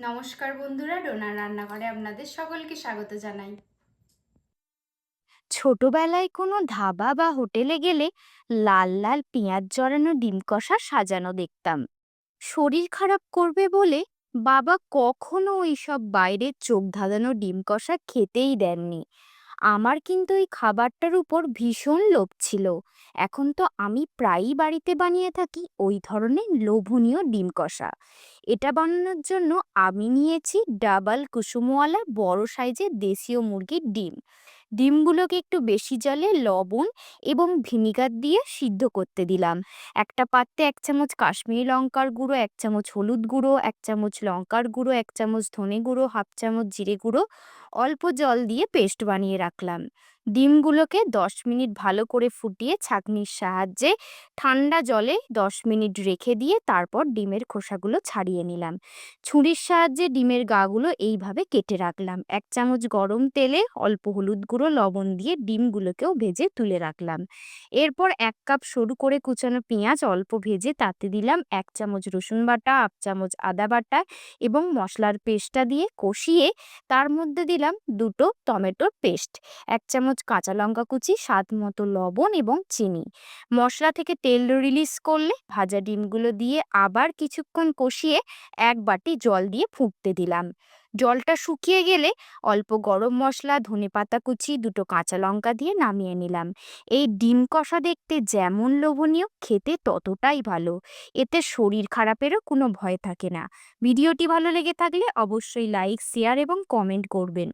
নমস্কার বন্ধুরা ডোনার রান্নাঘরে আপনাদের সকলকে স্বাগত জানাই। ছোটবেলায় কোনো ধাবা বা হোটেলে গেলে লাল লাল পেঁয়াজ জড়ানো ডিম কষা সাজানো দেখতাম। শরীর খারাপ করবে বলে বাবা কখনো এইসব বাইরের চোখ ধাঁধানো ডিম কষা খেতেই দেননি। আমার কিন্তু এই খাবারটার উপর ভীষণ লোভ ছিল। এখন তো আমি প্রায়ই বাড়িতে বানিয়ে থাকি ওই ধরনের লোভনীয় ডিম কষা। এটা বানানোর জন্য আমি নিয়েছি ডাবল কুসুমওয়ালা বড় সাইজের দেশীয় মুরগির ডিম। ডিমগুলোকে একটু বেশি জলে লবণ এবং ভিনিগার দিয়ে সিদ্ধ করতে দিলাম। একটা পাত্রে এক চামচ কাশ্মীরি লঙ্কার গুঁড়ো, এক চামচ হলুদ গুঁড়ো, এক চামচ লঙ্কার গুঁড়ো, এক চামচ ধনে গুঁড়ো, হাফ চামচ জিরে গুঁড়ো, অল্প জল দিয়ে পেস্ট বানিয়ে রাখলাম। ডিমগুলোকে দশ মিনিট ভালো করে ফুটিয়ে ছাঁকনির সাহায্যে ঠান্ডা জলে দশ মিনিট রেখে দিয়ে তারপর ডিমের খোসাগুলো ছাড়িয়ে নিলাম। ছুরির সাহায্যে ডিমের গাগুলো এইভাবে কেটে রাখলাম। এক চামচ গরম তেলে অল্প হলুদ গুঁড়ো লবণ দিয়ে ডিমগুলোকেও ভেজে তুলে রাখলাম। এরপর এক কাপ সরু করে কুচানো পেঁয়াজ অল্প ভেজে তাতে দিলাম এক চামচ রসুন বাটা আপ চামচ আদা বাটা এবং মশলার পেস্টটা দিয়ে কষিয়ে তার মধ্যে দিলাম দুটো টমেটোর পেস্ট, এক চামচ কাঁচা লঙ্কা কুচি, স্বাদ মতো লবণ এবং চিনি। মশলা থেকে তেল রিলিজ করলে ভাজা ডিমগুলো দিয়ে আবার কিছুক্ষণ কষিয়ে এক বাটি জল দিয়ে ফুটতে দিলাম। জলটা শুকিয়ে গেলে অল্প গরম মশলা, ধনে পাতা কুচি, দুটো কাঁচা লঙ্কা দিয়ে নামিয়ে নিলাম। এই ডিম কষা দেখতে যেমন লোভনীয়, খেতে ততটাই ভালো। এতে শরীর খারাপেরও কোনো ভয় থাকে না। ভিডিওটি ভালো লেগে থাকলে অবশ্যই লাইক, শেয়ার এবং কমেন্ট করবেন।